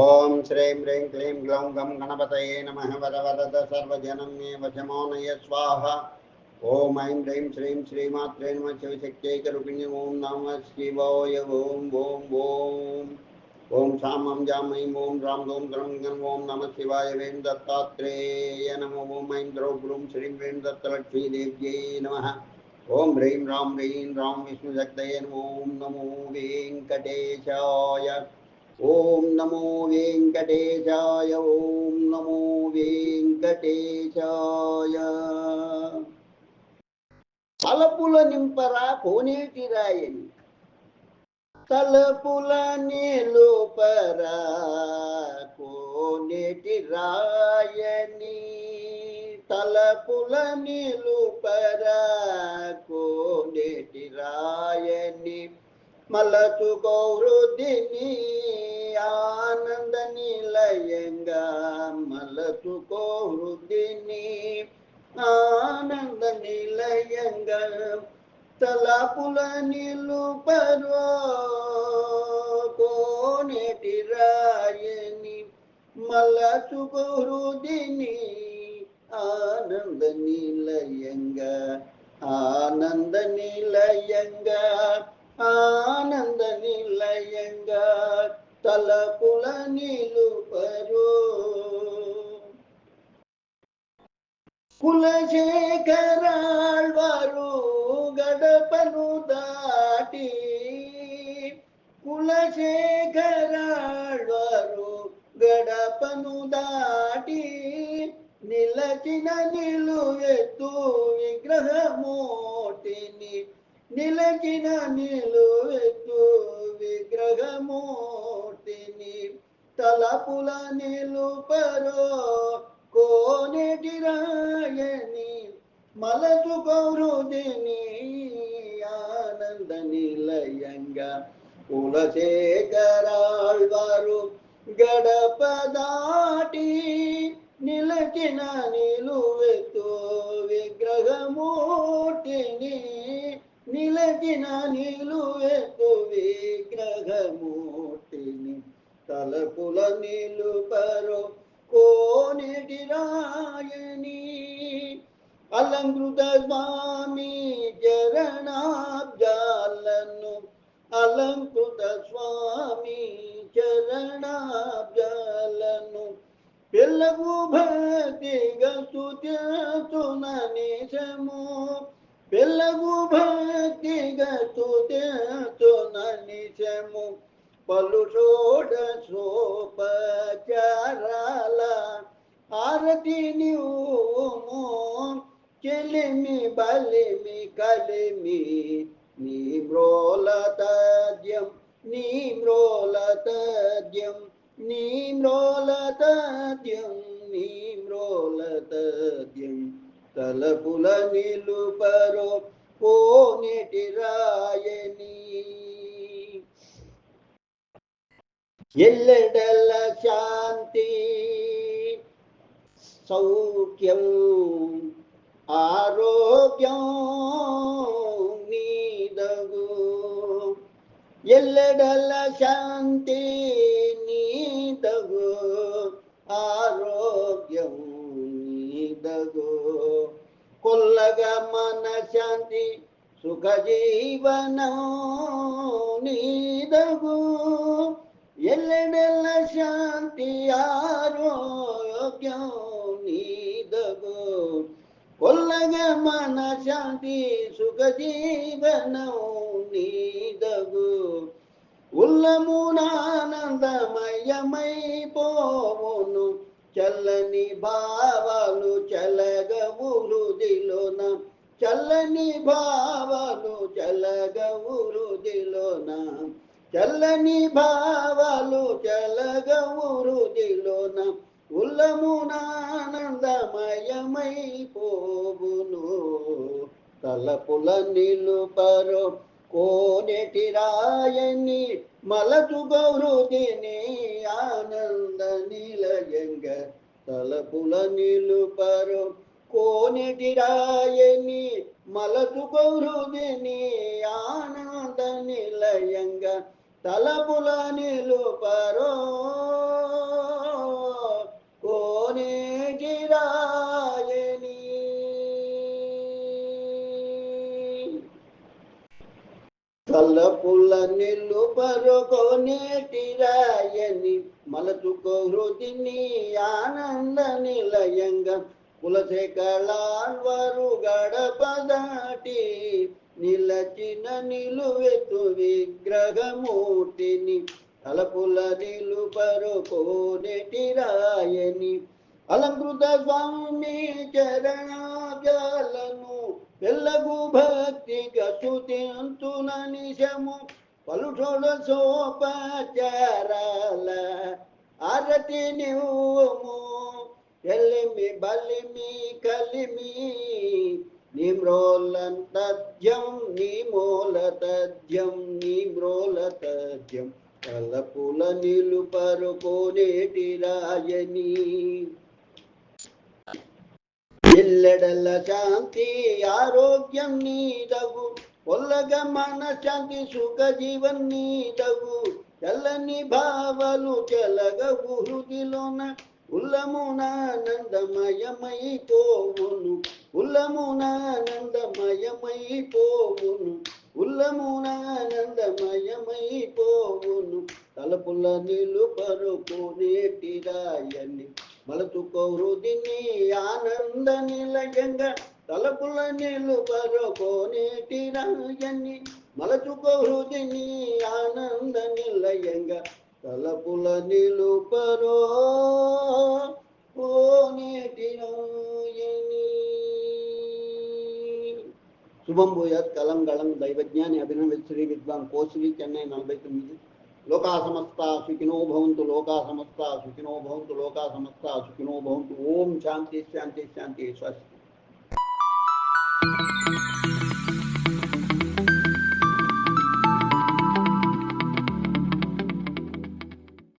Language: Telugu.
ఓం శ్రీం హ్రీం క్లీం గ్లౌం గం గణపతయే నమ వర వరద సర్వజనం మే వశమోనయ స్వాహ ఓం ఐం హ్రీం శ్రీం శ్రీమాత్రే నమ శివశక్త్యైకరుపిణి ఓం నమ శివాయ ఓం ఓం ఓం ఓం శామం జామం ఓం రాం ఓం గ్రం గం ఓం నమ శివాయ వేం దత్తాత్రేయ నమ ఓం ఐం ద్రౌ గ్రూం శ్రీం వేం దత్తలక్ష్మీదేవ్యై నమ ఓం హ్రీం రాం హ్రీం రాం విష్ణుశక్తయే నమో ఓం నమో వెంకటేశాయ ఓం నమో వెంకటేశాయ ఓం నమో వెంకటేశాయ. తలపుల నింపరా కోనేటి రాయని తలపుల నిలుపరా కోనేటి రాయని తలపుల నిలుపరా కోనేటి రాయని మలచు గౌరుదిని ఆనంద నిలయంగా మలచు గౌరుదిని ఆనంద నిలయంగా తలపుల నిలుపరో కోనేటి రాయని మలచు గౌరుదిని ఆనంద నిలయంగా ఆనంద నిలయంగా ఆనంద నిలయంగా తలపుల నిలుపరు కులశేఖరాళ్వారు గడపను దాటి. కులశేఖరాళ్వారు గడపను దాటి. నిలచిన నిలువెత్తు విగ్రహమోటిని నిలకిన నిలువెట్టు విగ్రహమూర్తిని. తలపుల నిలుపరో కోనేటి రాయని. మలచు గౌరుదిని ఆనంద నిలయంగా కులశేఖరాళ్వారు గడప దాటి నిలకిన నిలువెట్టు నిలచిన నిలువెత్తు విగ్రహమూర్తిని. తలపుల నిలుపరు కోనేటి రాయని. అలంకృత స్వామి చరణాబ్జాలను అలంకృత స్వామి చరణాబ్జాలను. పిల్లవు భక్తిగా స్తుతున నిజము పిల్లగు భక్తిగా స్తుతున నిజము పలు చోట సోపచారాల ఆరతి నీవుము చెలిమి బలిమి కలిమి నీ మ్రోల తద్యం నీ మ్రోల తద్యం నీ మ్రోల తద్యం నీ మ్రోల తద్యం. తలపుల నిలుపరో కోనేటి రాయని. ఎల్లెడల శాంతి సౌఖ్యం ఆరోగ్యం నీదగు. ఎల్లెడల శాంతి నీదగు. ఆ నీదగు కొల్లగా మన శాంతి సుఖ జీవనం నీదగు. ఎల్లెడెల్ల శాంతి ఆరోగ్యం నీదగు. కొల్లగా మన శాంతి సుఖ జీవనం నీదగు. ఉల్లమునానందమయమై పోవును చల్లని భావాలు చలగవు హృదిలోన చల్లని భావాలు చలగవు హృదిలోన చల్లని భావాలు చలగవు హృదిలోన ఉల్లమునానందమయమైపోవును. తలపుల నిలుపరో కోనేటి రాయని మలచు గౌరుదిని ఆనంద నిలయంగ తలపుల నిలుపరు. కోనేటి రాయని మలచు గౌరుదిని ఆనంద నిలయంగ తలపుల నిలుపరో. తలపుల నిల్లు కోనేటి రాయని మలచుకో హృదిని ఆనంద నిలయంగా కులశేఖళాల్వరు గడప దాటి నిలచిన నిలువెత్తు విగ్రహమూర్తిని తలపుల నిలు కోనెటి రాయని అలంకృత స్వామి చరణాజాలను పెళ్ళగు భక్తిగా స్తుతింతున నిజము పలుషోడ సోపచారాల ఆరతి నివ్వము ఎల్లిమి బలిమి కలిమి నిమ్రోలం తథ్యం నిమూల తథ్యం నిమ్రోల తథ్యం కలపుల నిలుపరు కోనేటి రాయని ఎల్లెడల శాంతి ఆరోగ్యం నీదగు. ఒల్లగ మన శాంతి సుఖ జీవన్ నీదగు. చల్లని భావలు చెలగవు హృదిలోన. ఉల్లమునానందమయమై పోవును ఉల్లమునానందమయమై పోవును ఉల్లమునానందమయమై పోవును తలపుల నిలుపరు కోనేటి రాయని మలతుకో హృదిని ఆనంద నిలయంగా తలపుల నిలుపరు కోనేటి రాయని మలచుకో హృదిని ఆనంద నిలయంగా తలపుల నిలుపరో కోనేటి రాయని. శుభం భూయాత్ కలం గళం దైవజ్ఞాని అభినందన శ్రీ విద్వాన్ కోశ్రీ చెన్నై నలభై తొమ్మిది. लोका समस्ता सुखिनो भवंत लोका समस्ता सुखिनो भवंत लोका समस्ता सुखिनो भवंत ओम शांति शांति शांति स्वस्ति